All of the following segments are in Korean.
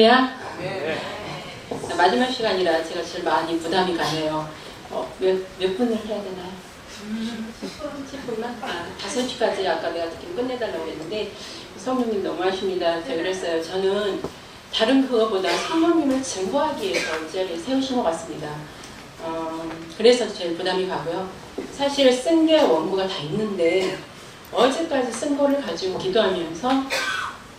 할렐루야. 마지막 시간이라 제가 제일 많이 부담이 가네요. 어, 몇, 몇 분을 해야 되나요? 10분만? 아, 5시까지 아까 내가 특히 끝내달라고 했는데 성령님 너무 하십니다. 제가 그랬어요. 저는 다른 그거보다 성령님을 증거하기 위해서 이 자리에 세우신 것 같습니다. 어, 그래서 제일 부담이 가고요. 사실 쓴 게 원고가 다 있는데 어제까지 쓴 거를 가지고 기도하면서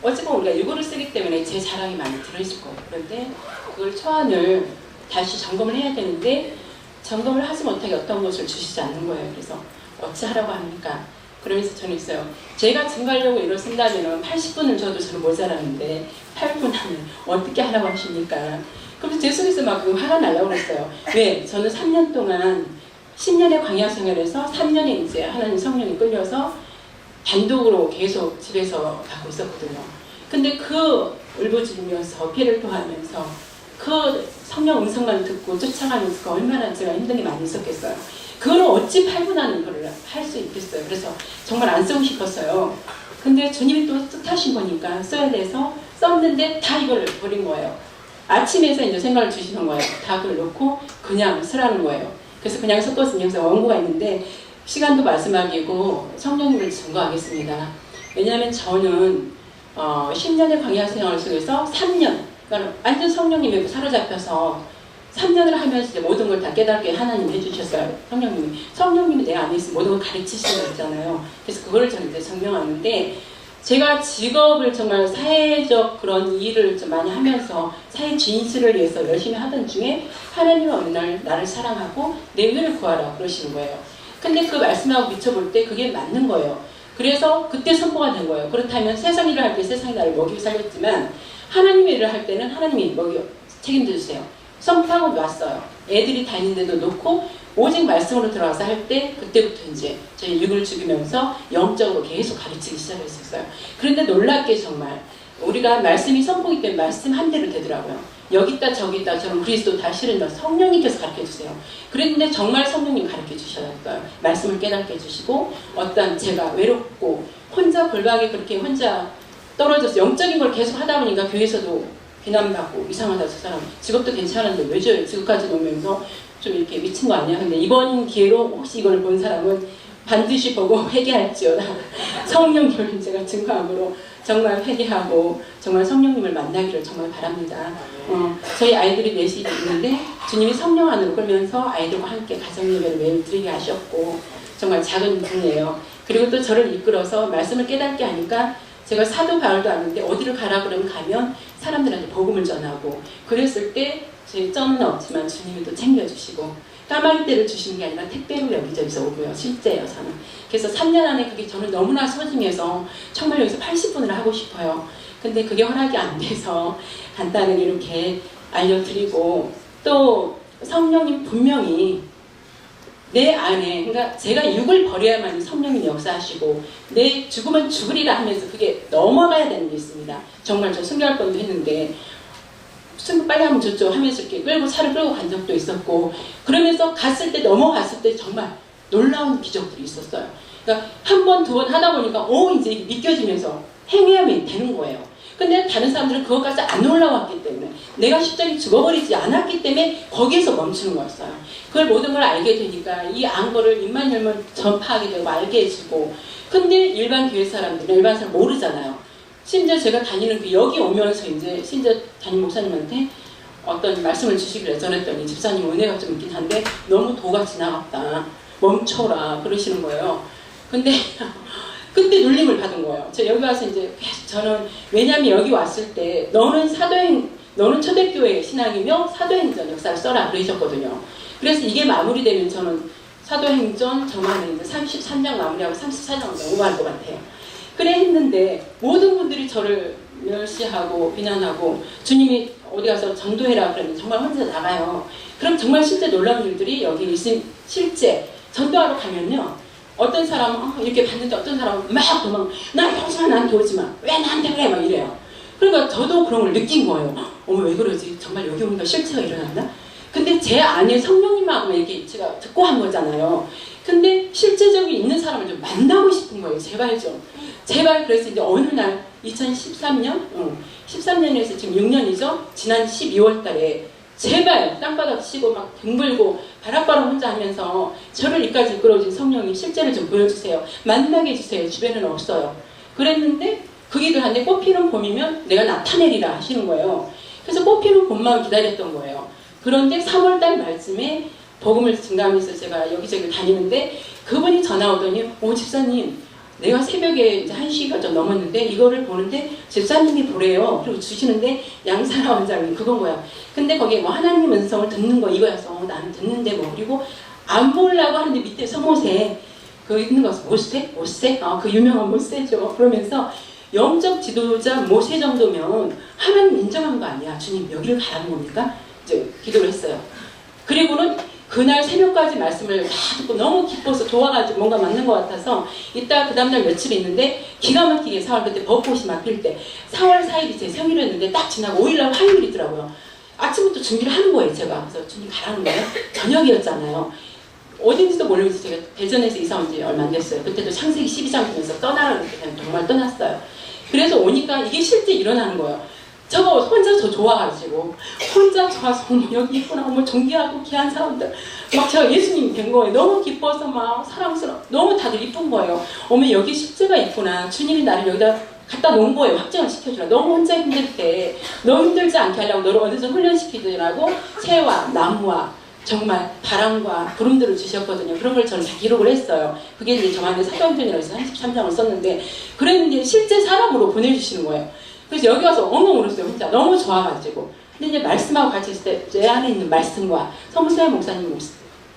어쨌건 우리가 일부를 쓰기 때문에 제 자랑이 많이 들어있을 거예요. 그런데 그걸 초안을 다시 점검을 해야 되는데 점검을 하지 못하게 어떤 것을 주시지 않는 거예요. 그래서 어찌하라고 합니까? 그러면서 저는 있어요. 제가 증가하려고 이걸 쓴다면 80분을 줘도 저는 모자라는데 8분 하면 어떻게 하라고 하십니까? 그래서 제 속에서 막 그거 화가 나려고 그랬어요. 왜? 저는 3년 동안 10년의 광야 생활에서 3년에 이제 하나님 성령이 끌려서 단독으로 계속 집에서 갖고 있었거든요. 근데 그 울부짖으면서 피를 토하면서 그 성령 음성만 듣고 쫓아가면서 그 얼마나 제가 힘든 게 많이 있었겠어요. 그걸 어찌 8분 하는 걸 할 수 있겠어요. 그래서 정말 안 쓰고 싶었어요. 근데 주님이 또 뜻하신 거니까 써야 돼서 썼는데 다 이걸 버린 거예요. 아침에서 이제 생각을 주시는 거예요. 다 그걸 놓고 그냥 쓰라는 거예요. 그래서 그냥 썼거든요. 그래서 원고가 있는데 시간도 마지막이고 성령님을 증거하겠습니다. 왜냐하면 저는 어, 10년의 광야 생활 속에서 3년, 그러니까 완전 성령님에 사로잡혀서 3년을 하면서 이제 모든 걸 다 깨닫게 하나님 해주셨어요. 성령님이. 성령님이 내 안에 있으면 모든 걸 가르치시는 거잖아요. 그래서 그거를 저는 이제 증명하는데 제가 직업을 정말 사회적 그런 일을 좀 많이 하면서 사회 진실을 위해서 열심히 하던 중에 하나님은 어느 날 나를 사랑하고 내 의를 구하라 그러시는 거예요. 근데 그 말씀하고 비춰볼 때 그게 맞는 거예요. 그래서 그때 선포가 된 거예요. 그렇다면 세상 일을 할 때 세상이 나를 먹이고 살렸지만 하나님의 일을 할 때는 하나님이 먹이 책임져 주세요. 선포하고 놨어요. 애들이 다니는데도 놓고 오직 말씀으로 들어와서 할 때 그때부터 이제 저희 육을 죽이면서 영적으로 계속 가르치기 시작했었어요. 그런데 놀랍게 정말 우리가 말씀이 선포기 때문에 말씀 한 대로 되더라고요. 여기다 저기다 저는 그리스도 다 실은 성령님께서 가르쳐 주세요. 그랬는데 정말 성령님 가르쳐 주셨어요. 말씀을 깨닫게 해주시고 어떤 제가 외롭고 혼자 골방에 그렇게 혼자 떨어져서 영적인 걸 계속 하다 보니까 교회에서도 비난받고 이상하다 저 사람 직업도 괜찮은데 왜 저래 지금까지 놓으면서 좀 이렇게 미친 거 아니야? 근데 이번 기회로 혹시 이걸 본 사람은 반드시 보고 회개할지어다. 성령님을 제가 증거함으로 정말 회개하고 정말 성령님을 만나기를 정말 바랍니다. 어, 저희 아이들이 넷이 있는데 주님이 성령 안으로 끌면서 아이들과 함께 가정 예배를 매일 드리게 하셨고 정말 작은 분이에요. 그리고 또 저를 이끌어서 말씀을 깨닫게 하니까 제가 사도 바울도 아는데 어디를 가라 그러면 가면 사람들한테 복음을 전하고 그랬을 때 제 쩌는 없지만 주님이 또 챙겨주시고 까마귀 때를 주시는 게 아니라 택배로 여기저기서 오고요. 실제예요, 저는. 그래서 3년 안에 그게 저는 너무나 소중해서 정말 여기서 80분을 하고 싶어요. 근데 그게 허락이 안 돼서 간단하게 이렇게 알려드리고 또 성령님 분명히 내 안에 그러니까 제가 육을 버려야만 성령님 역사하시고 내 죽으면 죽으리라 하면서 그게 넘어가야 되는 게 있습니다. 정말 저 뻔도 했는데 승부 빨리 하면 좋죠 하면서 이렇게 끌고 차를 끌고 간 적도 있었고 그러면서 갔을 때 넘어갔을 때 정말 놀라운 기적들이 있었어요. 그러니까 한 번 두 번 하다 보니까 오 이제 이게 믿겨지면서 행위하면 되는 거예요. 근데 다른 사람들은 그것까지 안 올라왔기 때문에 내가 십자기 죽어버리지 않았기 때문에 거기에서 멈추는 거였어요. 그걸 모든 걸 알게 되니까 이 안거를 입만 열면 전파하게 되고 알게 해주고 근데 일반 교회 사람들은 일반 사람 모르잖아요. 심지어 제가 다니는 그 여기 오면서 이제 심지어 담임 목사님한테 어떤 말씀을 주시기를 전했더니 집사님 은혜가 좀 있긴 한데 너무 도가 지나갔다. 멈춰라 그러시는 거예요. 근데 그때 눌림을 받은 거예요. 저 여기 와서 이제 저는 왜냐하면 여기 왔을 때 너는 사도행 너는 초대교회 신앙이며 사도행전 역사를 써라 그러셨거든요. 그래서 이게 마무리되면 저는 사도행전 저만은 이제 33장 마무리하고 34장 넘어갈 것 같아요. 그래 했는데 모든 분들이 저를 멸시하고 비난하고 주님이 어디 가서 전도해라 그러면 정말 혼자 나가요. 그럼 정말 실제 놀라운 일들이 여기 있음 실제 전도하러 가면요. 어떤 사람은 어, 이렇게 봤는데 어떤 사람은 막 도망 나 평소에 나한테 오지 마. 왜 나한테 그래? 막 이래요. 그러니까 저도 그런 걸 느낀 거예요. 어머 왜 그러지? 정말 여기 오니까 실체가 일어났나? 근데 제 안에 성령님하고 이렇게 제가 듣고 한 거잖아요. 근데 실제적인 있는 사람을 좀 만나고 싶은 거예요. 제발 좀. 제발 그래서 이제 어느 날 2013년, 어, 13년에서 지금 6년이죠. 지난 12월 달에 제발 땅바닥 치고 막 둥글고 바락바람 혼자 하면서 저를 이까지 이끌어준 성령님 실제를 좀 보여주세요. 만나게 해주세요. 주변에는 없어요. 그랬는데 그 길을 하는데 꽃피는 봄이면 내가 나타내리라 하시는 거예요. 그래서 꽃피는 봄만 기다렸던 거예요. 그런데 3월달 말쯤에 복음을 증가하면서 제가 여기저기 다니는데 그분이 전화 오더니 오 집사님 내가 새벽에 이제 1시가 좀 넘었는데 이거를 보는데 집사님이 보래요. 그리고 주시는데 양사라 원장님 그건 거야. 근데 거기에 뭐 하나님 음성을 듣는 거 이거였어. 어, 나는 듣는데 뭐 그리고 안 보려고 하는데 밑에 서못에 그 있는 거 모세? 모세? 어, 그 유명한 모세죠. 그러면서 영적 지도자 모세 정도면 하나님 인정한 거 아니야. 주님 여기를 가라는 겁니까? 기도를 했어요. 그리고는 그날 새벽까지 말씀을 다 듣고 너무 기뻐서 좋아가지고 뭔가 맞는 것 같아서 이따 그 다음날 며칠 있는데 기가 막히게 4월 그때 벚꽃이 막힐 때 4월 4일이 제 생일이었는데 딱 지나고 5일날 화요일이더라고요. 아침부터 준비를 하는 거예요 제가. 그래서 준비 가라는 거예요. 저녁이었잖아요. 어딘지도 모르면서 제가 대전에서 이사 온 지 얼마 안 됐어요. 그때도 창세기 12장 보면서 떠나라는 게 그냥 정말 떠났어요. 그래서 오니까 이게 실제 일어나는 거예요. 저거 혼자 저 좋아가지고 혼자 좋아서 여기 있구나 어머 존귀하고 귀한 사람들 막 제가 예수님이 된 거예요 너무 기뻐서 막 사랑스러워 너무 다들 이쁜 거예요 어머 여기 십자가 있구나 주님이 나를 여기다 갖다 놓은 거예요 확정을 시켜주라 너무 혼자 힘들 때 너무 힘들지 않게 하려고 너를 어디서 훈련시키더라고 새와 나무와 정말 바람과 구름들을 주셨거든요. 그런 걸 저는 다 기록을 했어요. 그게 이제 저만의 사도행전이라고 해서 33장을 썼는데 그랬는데 실제 사람으로 보내주시는 거예요. 그래서 여기 와서 엉엉 울었어요. 혼자 너무 좋아가지고. 근데 이제 말씀하고 같이 있을 때 제 안에 있는 말씀과 성수의 목사님 목-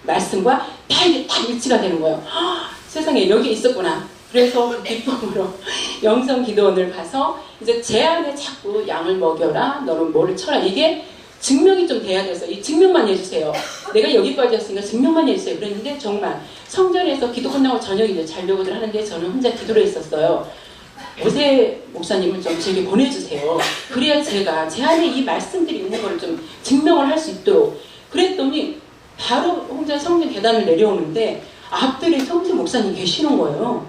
말씀과 다 이게 딱 일치가 되는 거예요. 헉, 세상에 여기 있었구나. 그래서 기쁨으로 영성 기도원을 가서 이제 제 안에 자꾸 양을 먹여라. 너는 뭐를 쳐라. 이게 증명이 좀 돼야 돼서 이 증명만 해주세요. 내가 여기까지 왔으니까 증명만 해주세요. 그랬는데 정말 성전에서 기도 끝나고 저녁에 이제 자려고들 하는데 저는 혼자 기도를 했었어요. 오세 목사님을 좀 제게 보내주세요. 그래야 제가 제 안에 이 말씀들이 있는 걸 좀 증명을 할 수 있도록 그랬더니 바로 혼자 성전 계단을 내려오는데 앞들에 성세 목사님 계시는 거예요.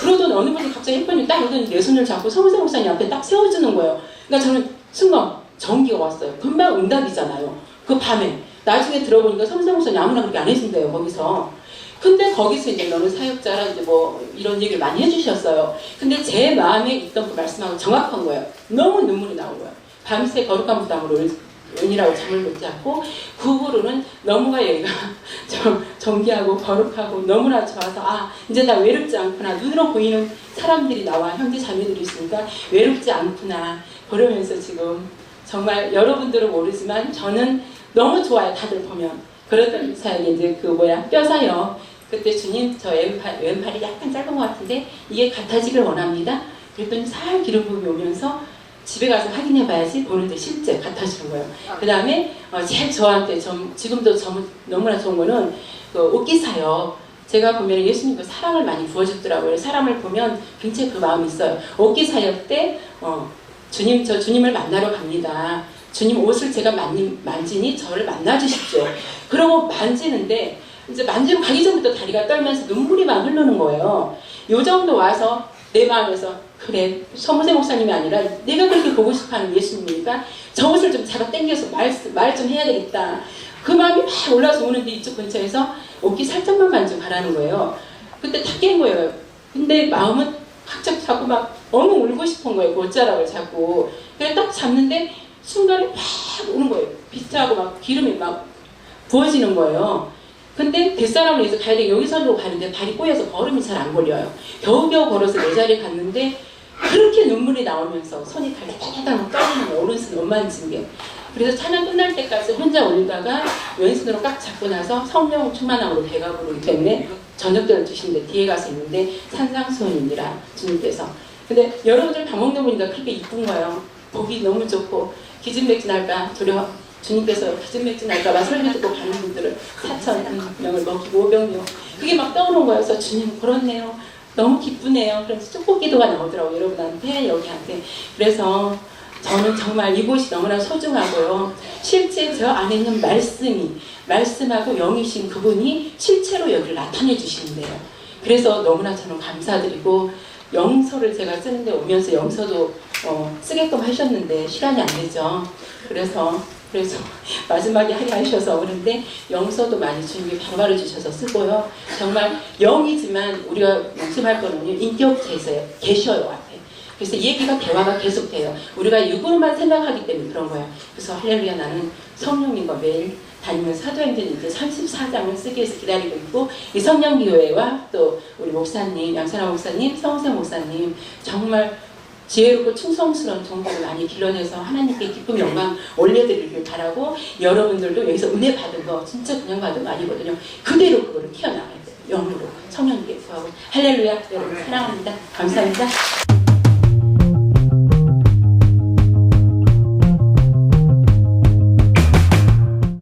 그러더니 어느 분이 갑자기 햇번이 딱 오더니 내 손을 잡고 성세 목사님 앞에 딱 세워주는 거예요. 그러니까 저는 순간 전기가 왔어요. 금방 응답이잖아요. 그 밤에 나중에 들어보니까 성세 목사님 아무나 그렇게 안 해준대요 거기서. 근데 거기서 이제 너는 사역자라 이제 뭐 이런 얘기를 많이 해주셨어요. 근데 제 마음에 있던 그 말씀하고 정확한 거예요. 너무 눈물이 나온 거예요. 밤새 거룩한 부담으로 은- 은이라고 잠을 못 잤고 그 후로는 너무가 여기가 좀 정기하고 거룩하고 너무나 좋아서 아 이제 나 외롭지 않구나 눈으로 보이는 사람들이 나와 형제 자매들이 있으니까 외롭지 않구나 그러면서 지금 정말 여러분들은 모르지만 저는 너무 좋아요 다들 보면 그러던 사역에 이제 그 뭐야 뼈사역 그때 주님 저 왼팔, 왼팔이 약간 짧은 것 같은데 이게 같아지길 원합니다. 그랬더니 살 기름 부음이 오면서 집에 가서 확인해 봐야지 보는데 실제 같아지는 거예요. 그 다음에 어, 제일 저한테 좀, 지금도 좀 너무나 좋은 거는 그 옷기사요. 제가 보면 예수님도 사랑을 많이 부어주더라고요. 사람을 보면 굉장히 그 마음이 있어요. 옷기 사역 때 어, 주님 저 주님을 만나러 갑니다. 주님 옷을 제가 만지, 만지니 저를 만나 주십시오. 그러고 만지는데 이제 만지고 가기 전부터 다리가 떨면서 눈물이 막 흐르는 거예요. 요 정도 와서 내 마음에서 그래 서무세 목사님이 아니라 내가 그렇게 보고 싶어하는 예수님이니까 저 옷을 좀 잡아 당겨서 말 좀 해야 되겠다. 그 마음이 막 올라서 오는데 이쪽 근처에서 옷기 살짝만 만지고 가라는 거예요. 그때 다 깬 거예요. 근데 마음은 확짝 자꾸 막 너무 울고 싶은 거예요. 곧자락을 잡고. 그래서 딱 잡는데 순간에 팍 오는 거예요. 비트하고 막 기름이 막 부어지는 거예요. 근데 뱃사람을 위해서 가야 돼. 여기서로 가는데 발이 꼬여서 걸음이 잘 안 걸려요. 겨우겨우 걸어서 내 자리에 갔는데 그렇게 눈물이 나오면서 손이 달달달달 떨리는. 오른손 못 만진 게. 그래서 찬양 끝날 때까지 혼자 올리다가 왼손으로 꽉 잡고 나서 성령 충만함으로 배가 부르기 때문에 저녁 때를 주시는데 뒤에 가서 있는데 산상수훈이니라 주님께서. 근데 여러분들 밥 먹는 보니까 그렇게 이쁜 거예요. 보기 너무 좋고 기진맥진할까 두려워. 주님께서 기진맥진할까봐 설교 듣고 가는 분들을 4천 명을 먹이고 500명 그게 막 거예요. 그래서 주님 그렇네요. 너무 기쁘네요. 그래서 축복 기도가 나오더라고요. 여러분한테 여기한테. 그래서 저는 정말 이곳이 너무나 소중하고요. 실제 저 안에 있는 말씀이 말씀하고 영이신 그분이 실제로 여기를 나타내 주시는데요. 그래서 너무나 저는 감사드리고 영서를 제가 쓰는데 오면서 영서도 어, 쓰게끔 하셨는데 시간이 안 되죠. 그래서 그래서 마지막에 하게 하셔서 그런데 영서도 많이 주님이 바로바로 주셔서 쓰고요. 정말 영이지만 우리가 명심할 거는요. 인격체에서 계셔요 앞에. 그래서 얘기가 대화가 계속돼요. 우리가 육으로만 생각하기 때문에 그런 거예요. 그래서 할렐루야 나는 성령님과 매일 다니면서 사도행전 이제 34장을 쓰기 위해서 기다리고 있고 이 성령교회와 또 우리 목사님 양선아 목사님 성세 목사님 정말 지혜롭고 충성스러운 정보를 많이 길러내서 하나님께 기쁨 영광 올려드리길 바라고 여러분들도 여기서 은혜 받은 거 진짜 그냥 받은 거 아니거든요. 그대로 그거를 키워나가야 돼요. 영으로 성령님께 구하고 할렐루야 여러분 사랑합니다. 감사합니다.